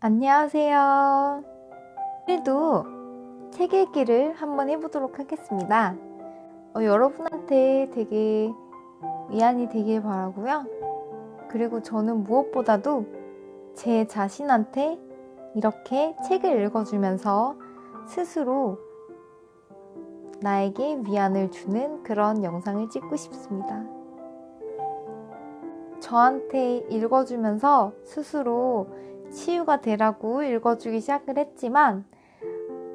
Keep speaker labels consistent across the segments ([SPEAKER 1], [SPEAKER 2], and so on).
[SPEAKER 1] 안녕하세요. 오늘도 책 읽기를 한번 해보도록 하겠습니다. 어, 여러분한테 되게 위안이 되길 바라고요. 그리고 저는 무엇보다도 제 자신한테 이렇게 책을 읽어주면서 스스로 나에게 위안을 주는 그런 영상을 찍고 싶습니다. 저한테 읽어주면서 스스로 치유가 되라고 읽어주기 시작을 했지만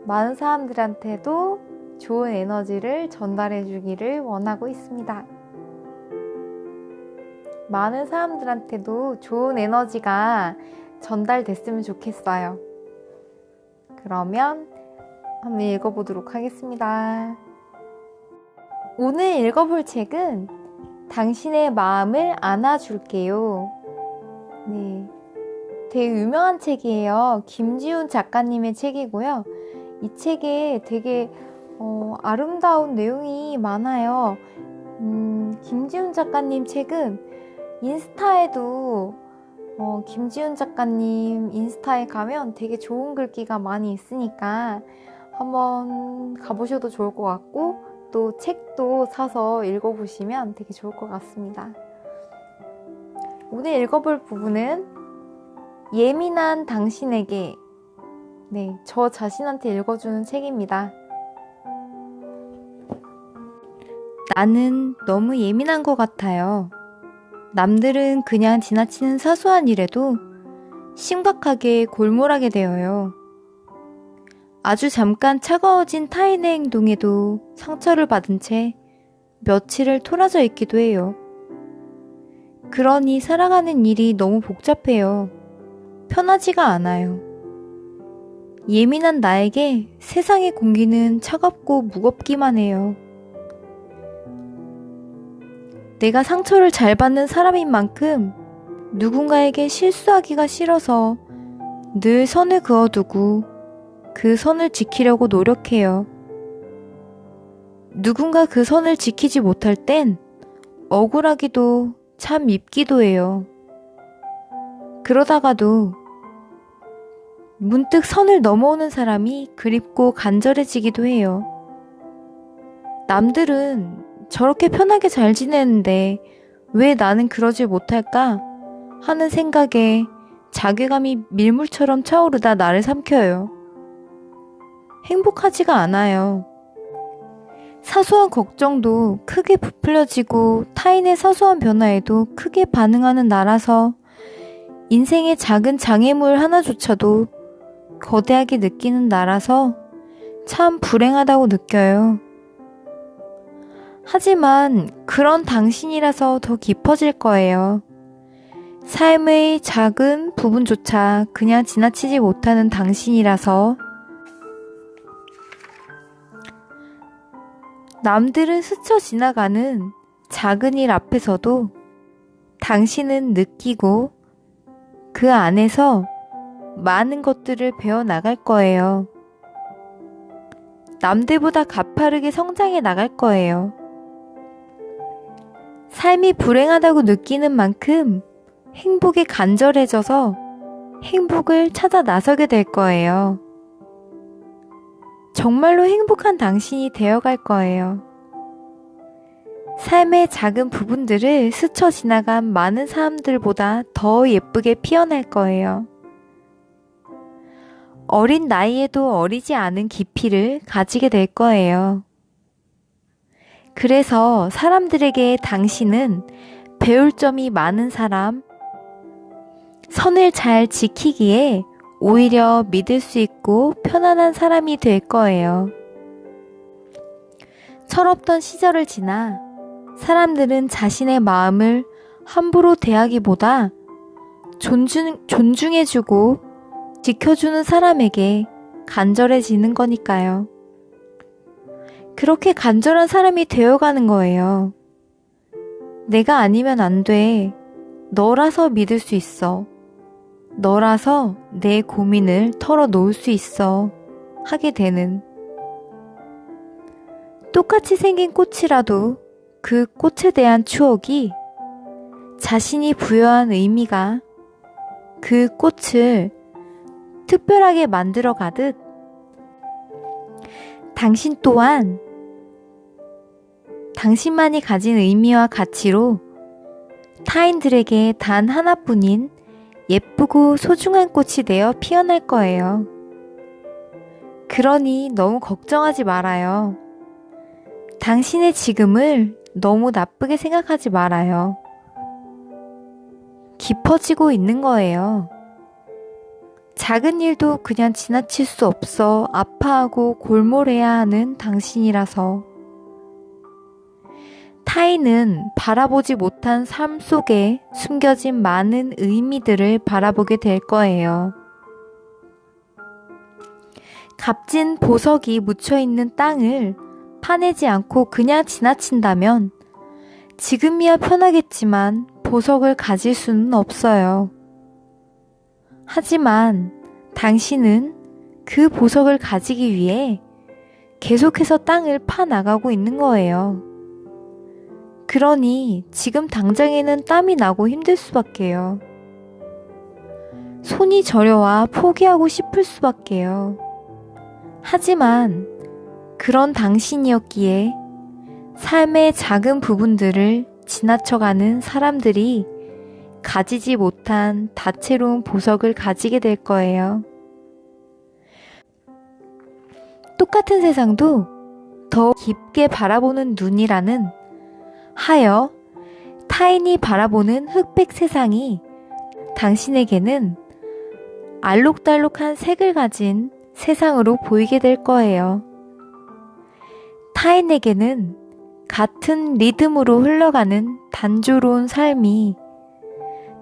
[SPEAKER 1] 많은 사람들한테도 좋은 에너지를 전달해 주기를 원하고 있습니다. 많은 사람들한테도 좋은 에너지가 전달됐으면 좋겠어요. 그러면 한번 읽어보도록 하겠습니다. 오늘 읽어볼 책은 당신의 마음을 안아줄게요. 네. 되게 유명한 책이에요. 김지훈 작가님의 책이고요. 이 책에 되게 어, 아름다운 내용이 많아요. 음, 김지훈 작가님 책은 인스타에도 어, 김지훈 작가님 인스타에 가면 되게 좋은 글귀가 많이 있으니까 한번 가보셔도 좋을 것 같고 또 책도 사서 읽어보시면 되게 좋을 것 같습니다. 오늘 읽어볼 부분은 예민한 당신에게 네, 저 자신한테 읽어주는 책입니다. 나는 너무 예민한 것 같아요. 남들은 그냥 지나치는 사소한 일에도 심각하게 골몰하게 되어요. 아주 잠깐 차가워진 타인의 행동에도 상처를 받은 채 며칠을 토라져 있기도 해요. 그러니 살아가는 일이 너무 복잡해요. 편하지가 않아요. 예민한 나에게 세상의 공기는 차갑고 무겁기만 해요. 내가 상처를 잘 받는 사람인 만큼 누군가에게 실수하기가 싫어서 늘 선을 그어두고 그 선을 지키려고 노력해요. 누군가 그 선을 지키지 못할 땐 억울하기도 참 밉기도 해요. 그러다가도 문득 선을 넘어오는 사람이 그립고 간절해지기도 해요. 남들은 저렇게 편하게 잘 지내는데 왜 나는 그러지 못할까 하는 생각에 자괴감이 밀물처럼 차오르다 나를 삼켜요. 행복하지가 않아요. 사소한 걱정도 크게 부풀려지고 타인의 사소한 변화에도 크게 반응하는 나라서 인생의 작은 장애물 하나조차도 거대하게 느끼는 나라서 참 불행하다고 느껴요. 하지만 그런 당신이라서 더 깊어질 거예요. 삶의 작은 부분조차 그냥 지나치지 못하는 당신이라서 남들은 스쳐 지나가는 작은 일 앞에서도 당신은 느끼고 그 안에서 많은 것들을 배워 나갈 거예요. 남들보다 가파르게 성장해 나갈 거예요. 삶이 불행하다고 느끼는 만큼 행복이 간절해져서 행복을 찾아 나서게 될 거예요. 정말로 행복한 당신이 되어갈 거예요. 삶의 작은 부분들을 스쳐 지나간 많은 사람들보다 더 예쁘게 피어날 거예요. 어린 나이에도 어리지 않은 깊이를 가지게 될 거예요. 그래서 사람들에게 당신은 배울 점이 많은 사람, 선을 잘 지키기에 오히려 믿을 수 있고 편안한 사람이 될 거예요. 철없던 시절을 지나 사람들은 자신의 마음을 함부로 대하기보다 존중, 존중해주고 지켜주는 사람에게 간절해지는 거니까요. 그렇게 간절한 사람이 되어가는 거예요. 내가 아니면 안 돼. 너라서 믿을 수 있어. 너라서 내 고민을 털어놓을 수 있어. 하게 되는. 똑같이 생긴 꽃이라도 그 꽃에 대한 추억이 자신이 부여한 의미가 그 꽃을 특별하게 만들어 가듯 당신 또한 당신만이 가진 의미와 가치로 타인들에게 단 하나뿐인 예쁘고 소중한 꽃이 되어 피어날 거예요. 그러니 너무 걱정하지 말아요. 당신의 지금을 너무 나쁘게 생각하지 말아요. 깊어지고 있는 거예요. 작은 일도 그냥 지나칠 수 없어 아파하고 골몰해야 하는 당신이라서. 타인은 바라보지 못한 삶 속에 숨겨진 많은 의미들을 바라보게 될 거예요. 값진 보석이 묻혀 있는 땅을 파내지 않고 그냥 지나친다면 지금이야 편하겠지만 보석을 가질 수는 없어요. 하지만 당신은 그 보석을 가지기 위해 계속해서 땅을 파 나가고 있는 거예요. 그러니 지금 당장에는 땀이 나고 힘들 수밖에요. 손이 저려와 포기하고 싶을 수밖에요. 하지만 그런 당신이었기에 삶의 작은 부분들을 지나쳐가는 사람들이 가지지 못한 다채로운 보석을 가지게 될 거예요. 똑같은 세상도 더 깊게 바라보는 눈이라는 하여 타인이 바라보는 흑백 세상이 당신에게는 알록달록한 색을 가진 세상으로 보이게 될 거예요. 타인에게는 같은 리듬으로 흘러가는 단조로운 삶이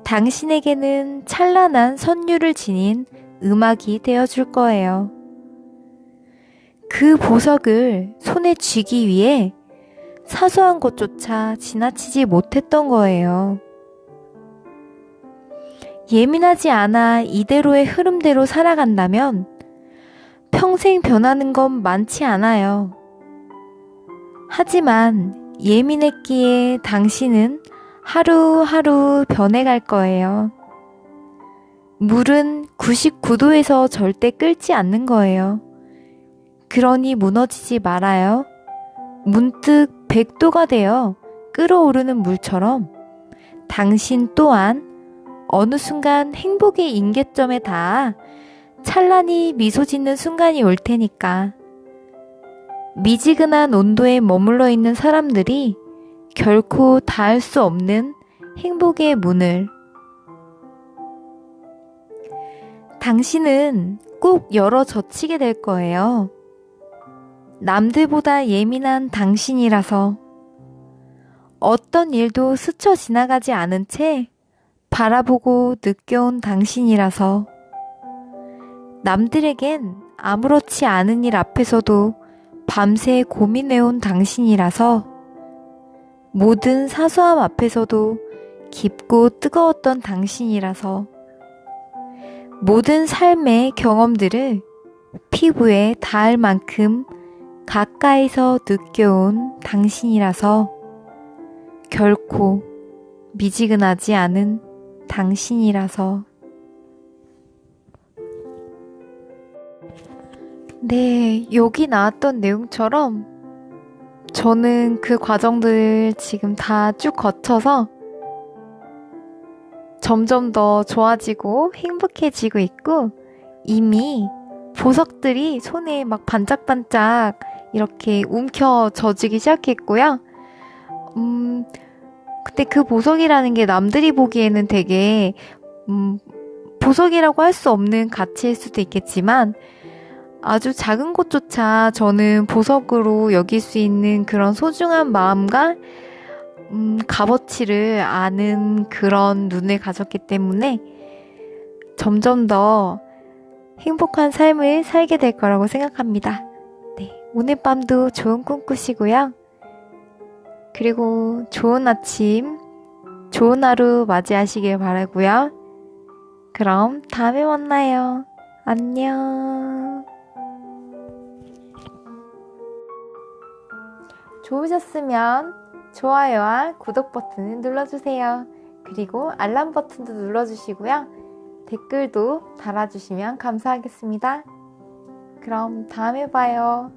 [SPEAKER 1] 당신에게는 찬란한 선율을 지닌 음악이 되어줄 거예요. 그 보석을 손에 쥐기 위해 사소한 것조차 지나치지 못했던 거예요. 예민하지 않아 이대로의 흐름대로 살아간다면 평생 변하는 건 많지 않아요. 하지만 예민했기에 당신은 하루하루 변해갈 거예요. 물은 99도에서 절대 끓지 않는 거예요. 그러니 무너지지 말아요. 문득 100도가 되어 끓어오르는 물처럼 당신 또한 어느 순간 행복의 임계점에 닿아 찬란히 미소 짓는 순간이 올 테니까. 미지근한 온도에 머물러 있는 사람들이 결코 닿을 수 없는 행복의 문을. 당신은 꼭 열어 젖히게 될 거예요. 남들보다 예민한 당신이라서. 어떤 일도 스쳐 지나가지 않은 채 바라보고 느껴온 당신이라서. 남들에겐 아무렇지 않은 일 앞에서도 밤새 고민해온 당신이라서 모든 사소함 앞에서도 깊고 뜨거웠던 당신이라서 모든 삶의 경험들을 피부에 닿을 만큼 가까이서 느껴온 당신이라서 결코 미지근하지 않은 당신이라서. 네, 여기 나왔던 내용처럼 저는 그 과정들 지금 다 쭉 거쳐서 점점 더 좋아지고 행복해지고 있고 이미 보석들이 손에 막 반짝반짝 이렇게 움켜져지기 시작했고요. 음, 근데 그 보석이라는 게 남들이 보기에는 되게, 음, 보석이라고 할 수 없는 가치일 수도 있겠지만, 아주 작은 것조차 저는 보석으로 여길 수 있는 그런 소중한 마음과 음, 값어치를 아는 그런 눈을 가졌기 때문에 점점 더 행복한 삶을 살게 될 거라고 생각합니다. 네, 오늘 밤도 좋은 꿈 꾸시고요. 그리고 좋은 아침, 좋은 하루 맞이하시길 바라고요. 그럼 다음에 만나요. 안녕. 좋으셨으면 좋아요와 구독 버튼을 눌러주세요. 그리고 알람 버튼도 눌러주시고요. 댓글도 달아주시면 감사하겠습니다. 그럼 다음에 봐요.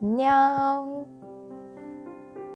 [SPEAKER 1] 안녕.